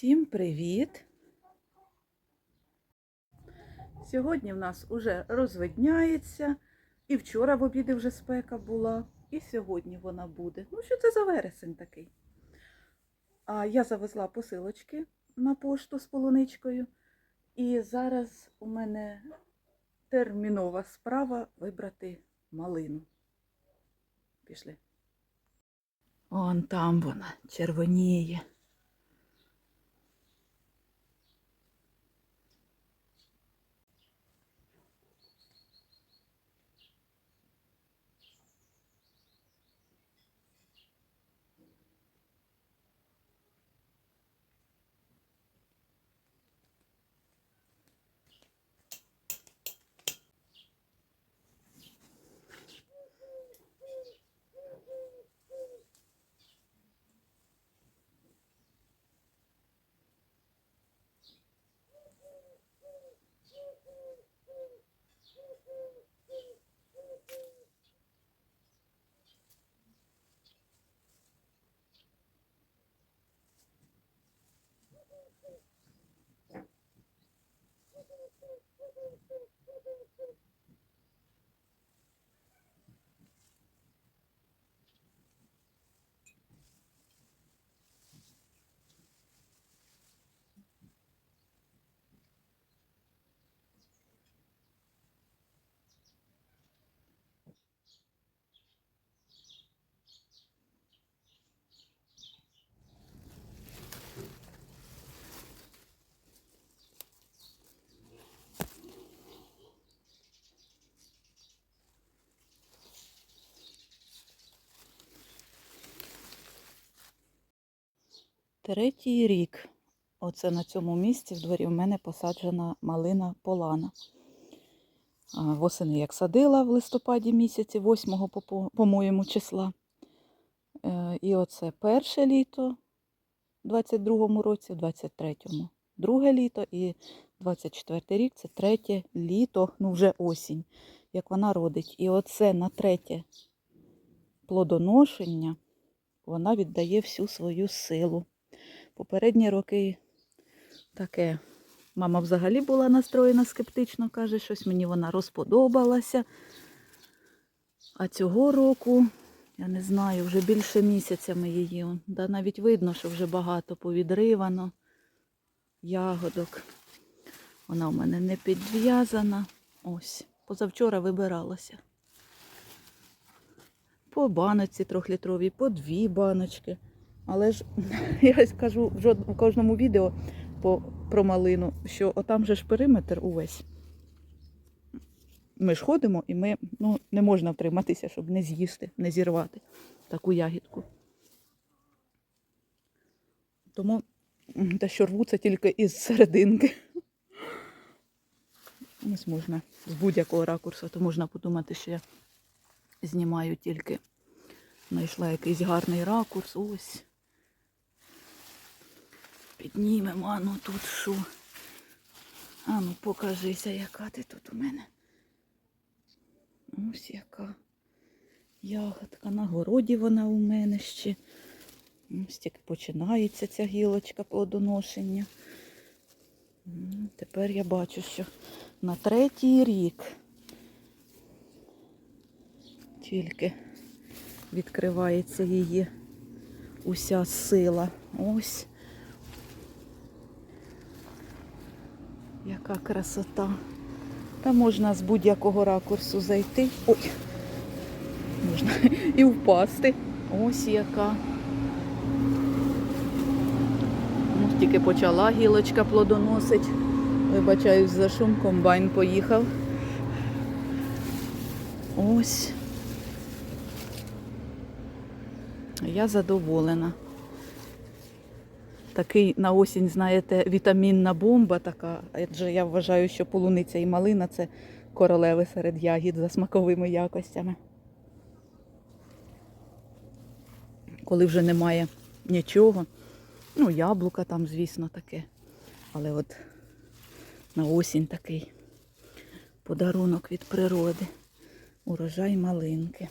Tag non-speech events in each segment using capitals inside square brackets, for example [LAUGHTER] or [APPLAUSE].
Всім привіт! Сьогодні в нас уже розвидняється, і вчора в обіді вже спека була, і сьогодні вона буде. Ну, що це за вересень такий? А я завезла посилочки на пошту з полуничкою, і зараз у мене термінова справа вибрати малину. Пішли. Он там вона червоніє. Третій рік. Оце на цьому місці в дворі в мене посаджена малина полана. Восени як садила в листопаді місяці, 8 по- по- по-моєму числа. Е, І оце перше літо в 22-му році, в 23-му друге літо і 24 рік це третє літо, ну вже осінь, як вона родить. І оце на третє плодоношення вона віддає всю свою силу. Попередні роки таке. Мама взагалі була настроєна скептично, каже, щось мені вона розподобалася. А цього року, я не знаю, вже більше місяця ми її. Да, навіть видно, що вже багато повідривано ягодок. Вона у мене не підв'язана. Ось, позавчора вибиралася. По баночці трьохлітровій, по дві баночки. Але ж [LAUGHS] я ось кажу в кожному відео по, про малину, що отам же ж периметр увесь. Ми ж ходимо і ми ну, не можна втриматися, щоб не з'їсти, не зірвати таку ягідку. Тому те, що рву, це тільки із серединки. Ось можна з будь-якого ракурсу, то можна подумати, що я знімаю тільки знайшла якийсь гарний ракурс. Ось. Піднімемо, а ну тут що? А ну покажися, яка ти тут у мене. Ось яка ягодка. На городі вона у мене ще. Ось тільки починається ця гілочка плодоношення. Тепер я бачу, що на третій рік тільки відкривається її уся сила. Ось. Яка красота. Та можна з будь-якого ракурсу зайти. Ой, можна [LAUGHS] і впасти. Ось яка. Ну, тільки почала гілочка плодоносить. Вибачаюсь за шум, комбайн поїхав. Ось. Я задоволена. Такий на осінь, знаєте, вітамінна бомба така. Адже я вважаю, що полуниця і малина це королеви серед ягід за смаковими якостями. Коли вже немає нічого. Ну, яблука там, звісно, таке. Але от на осінь такий подарунок від природи. Урожай малинки.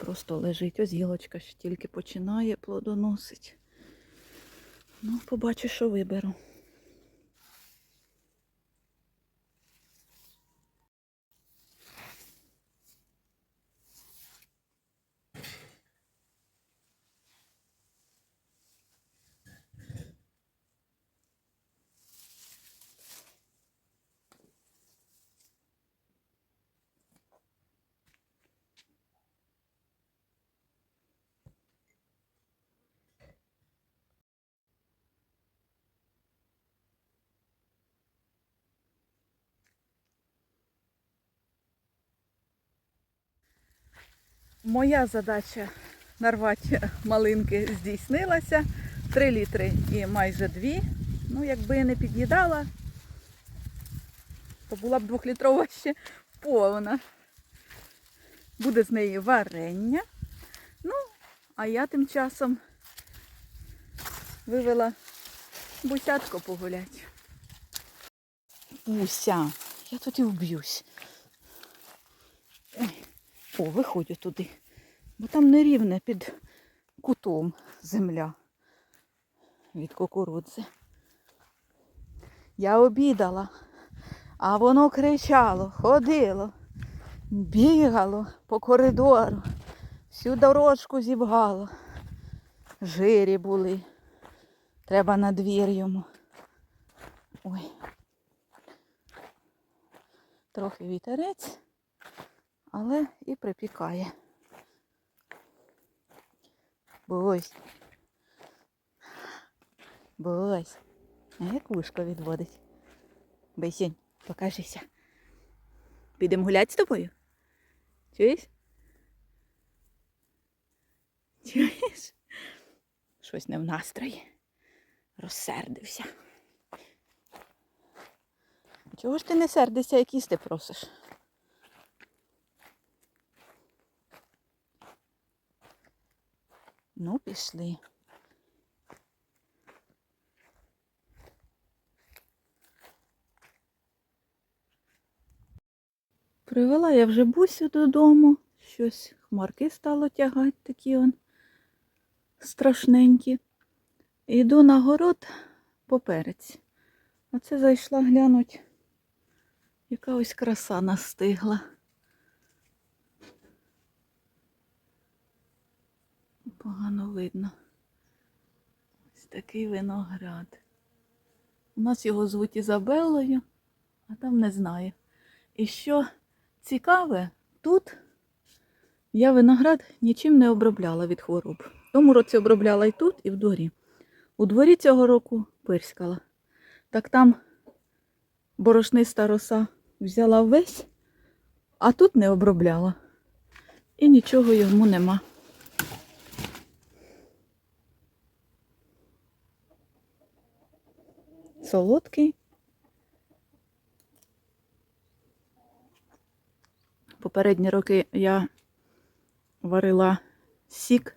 Просто лежить ось гілочка, ще тільки починає плодоносить. Ну, побачу, що виберу. Моя задача нарвати малинки здійснилася. Три літри і майже дві. Ну, якби я не під'їдала, то була б двохлітрова ще повна. Буде з неї варення. Ну, а я тим часом вивела бусятко погулять. Буся, я тут і вб'юсь. О, виходжу туди. Бо там нерівне під кутом земля від кукурудзи. Я обідала, а воно кричало, ходило, бігало по коридору, всю дорожку зібгало. Жирі були. Треба на двір йому. Ой. Трохи вітерець але і припікає. Бось. Бось. А як вушко відводить? Бейсінь, покажися. Підемо гуляти з тобою? Чуєш? Чуєш? Щось не в настрої. Розсердився. Чого ж ти не сердишся, як їсти просиш? Ну, пішли. Привела я вже бусю додому. Щось хмарки стало тягати такі он страшненькі. Йду на город поперець. Оце зайшла глянуть, яка ось краса настигла. Погано видно. Ось такий виноград. У нас його звуть Ізабеллою, а там не знаю. І що цікаве, тут я виноград нічим не обробляла від хвороб. Тому році обробляла і тут, і в дворі. У дворі цього року пирскала. Так там борошниста роса взяла весь, а тут не обробляла. І нічого йому нема. Солодкий. Попередні роки я варила сік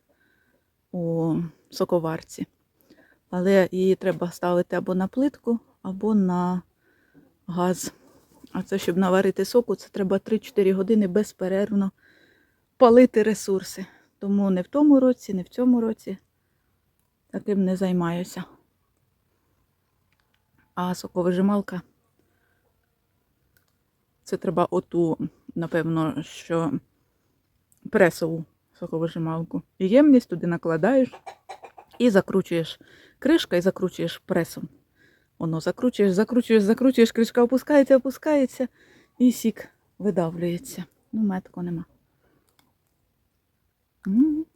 у соковарці, але її треба ставити або на плитку, або на газ. А це, щоб наварити соку, це треба 3-4 години безперервно палити ресурси. Тому не в тому році, не в цьому році таким не займаюся. А соковижималка це треба оту, напевно, що пресову соковижималку. І ємність туди накладаєш і закручуєш кришка і закручуєш пресом. Воно закручуєш, закручуєш, закручуєш, кришка опускається, опускається, і сік видавлюється. Ну, метку нема.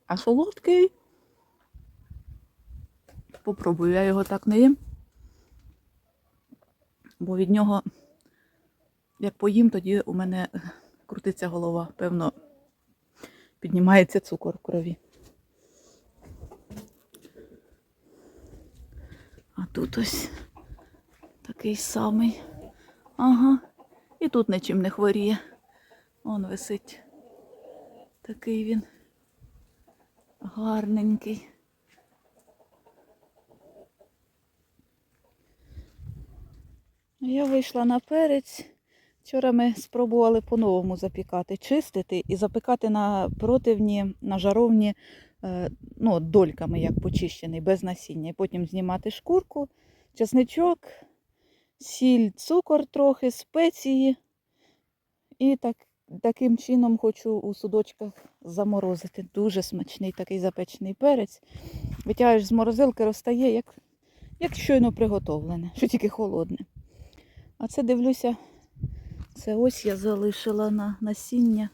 А солодкий. Попробую, я його так не їм. Бо від нього, як поїм, тоді у мене крутиться голова. Певно, піднімається цукор в крові. А тут ось такий самий. Ага. І тут нічим не хворіє. Он висить. Такий він гарненький. Я вийшла на перець. Вчора ми спробували по-новому запікати, чистити і запекати на противні, на жаровні е, ну, дольками, як почищений, без насіння. І потім знімати шкурку, чесничок, сіль, цукор трохи, спеції. І так, таким чином хочу у судочках заморозити. Дуже смачний такий запечений перець. Витягаєш з морозилки, розтає, як, як щойно приготовлене, що тільки холодне. А це дивлюся, це ось я залишила на насіння.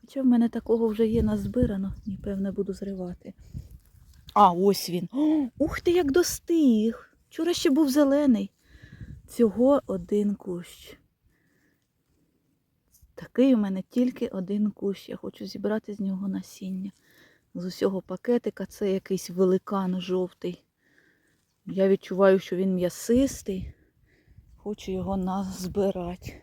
Хоча в мене такого вже є назбирано, ні, певне, буду зривати. А, ось він. О, ух ти, як достиг. Вчора ще був зелений. Цього один кущ. Такий у мене тільки один кущ. Я хочу зібрати з нього насіння. З усього пакетика це якийсь великан жовтий. Я відчуваю, що він м'ясистий. Хочу його назбирати.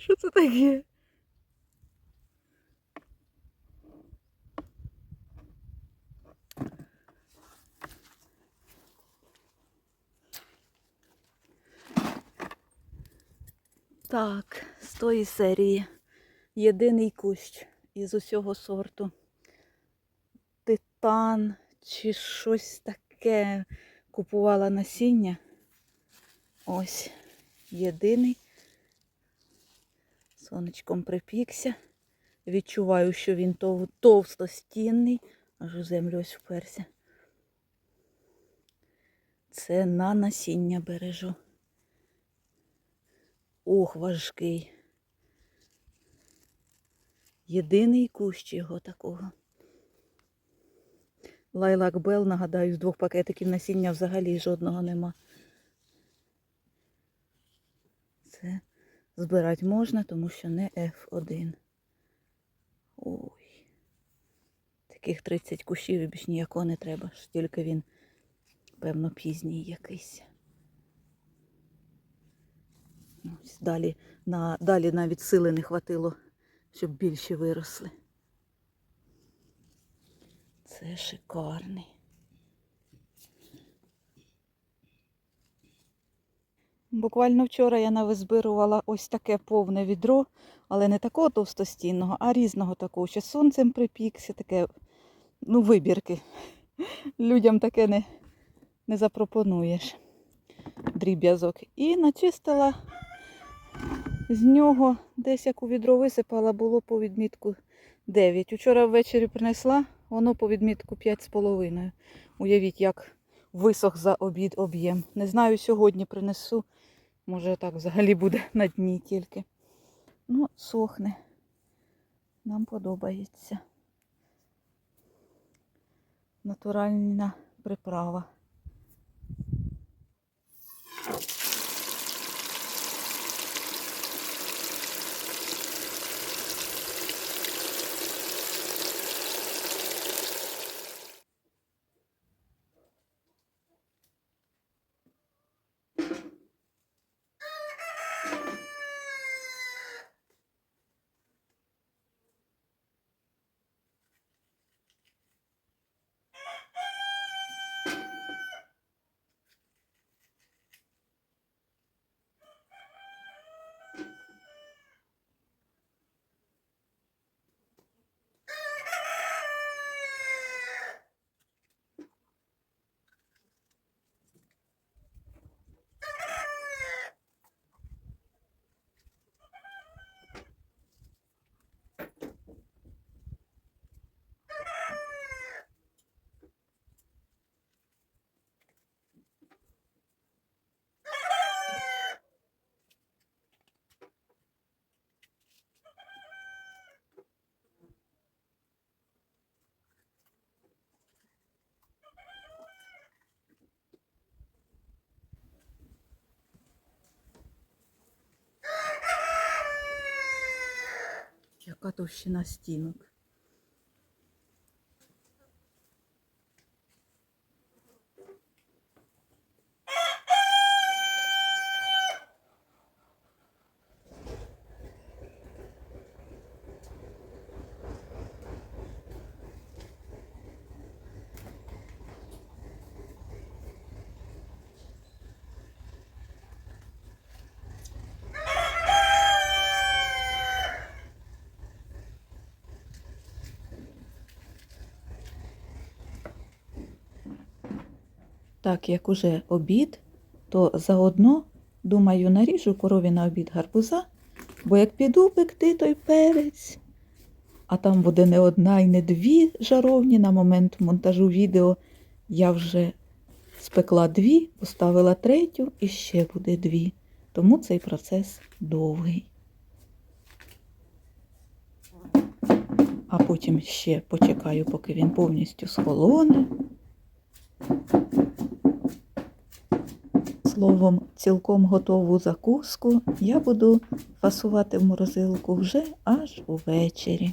Що це таке? Так, з тої серії єдиний кущ із усього сорту. Титан чи щось таке купувала насіння. Ось єдиний. Сонечком припікся. Відчуваю, що він тов- товстостінний, аж у землю ось вперся. Це на насіння бережу. Ох, важкий. Єдиний кущ його такого. Лайлак Бел, нагадаю, з двох пакетиків насіння взагалі жодного нема. Це збирати можна, тому що не F1. Ой. Таких 30 кущів і більш ніякого не треба. Тільки він, певно, пізній якийсь. Ось далі, на, далі навіть сили не хватило, щоб більше виросли. Це шикарний. Буквально вчора я навизбирувала ось таке повне відро, але не такого товстостінного, а різного такого, що сонцем припікся, таке, ну, вибірки. Людям таке не, не запропонуєш. Дріб'язок. І начистила з нього, десь як у відро висипала, було по відмітку 9. Учора ввечері принесла, воно по відмітку 5,5. Уявіть, як висох за обід об'єм. Не знаю, сьогодні принесу. Може так взагалі буде [LAUGHS] на дні тільки. Ну, сохне. Нам подобається. Натуральна приправа. Яка товщина стінок. Так як уже обід, то заодно, думаю, наріжу корові на обід гарбуза, бо як піду пекти той перець, а там буде не одна і не дві жаровні на момент монтажу відео, я вже спекла дві, поставила третю і ще буде дві. Тому цей процес довгий. А потім ще почекаю, поки він повністю схолоне. Словом, цілком готову закуску я буду фасувати в морозилку вже аж увечері.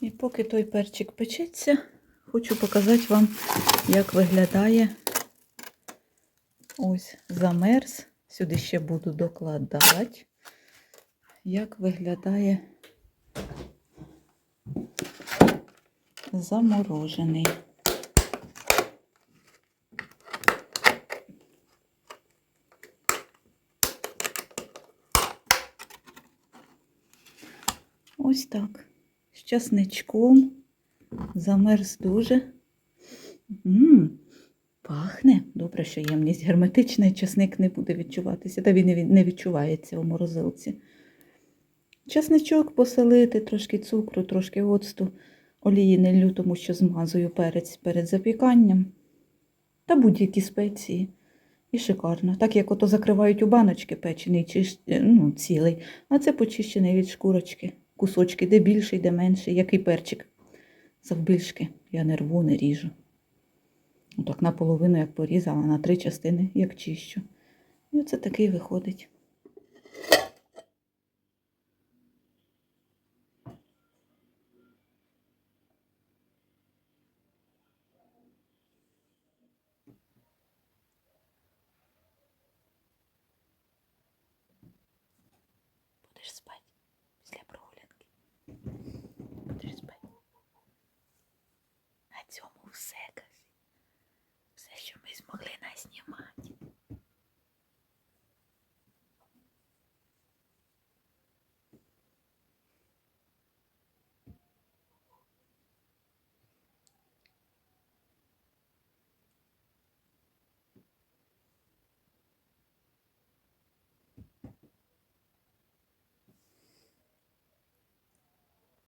І поки той перчик печеться, хочу показати вам, як виглядає ось замерз. Сюди ще буду докладати, як виглядає заморожений. Ось так. Часничком. Замерз дуже. М, пахне. Добре, що ємність герметична, часник не буде відчуватися. Та він не відчувається у морозилці. Часничок посолити, трошки цукру, трошки оцту, олії не лью, тому що змазую перець перед запіканням. Та будь-які спеції. І шикарно. Так як ото закривають у баночки печений, чи ну, цілий, а це почищений від шкурочки. Кусочки, де більший, де менший, який перчик. Завбільшки. Я не рву, не ріжу. Отак наполовину, як порізала, на три частини, як чищу. І оце такий виходить. На цьому все, кажи. Все, що ми змогли наснімати.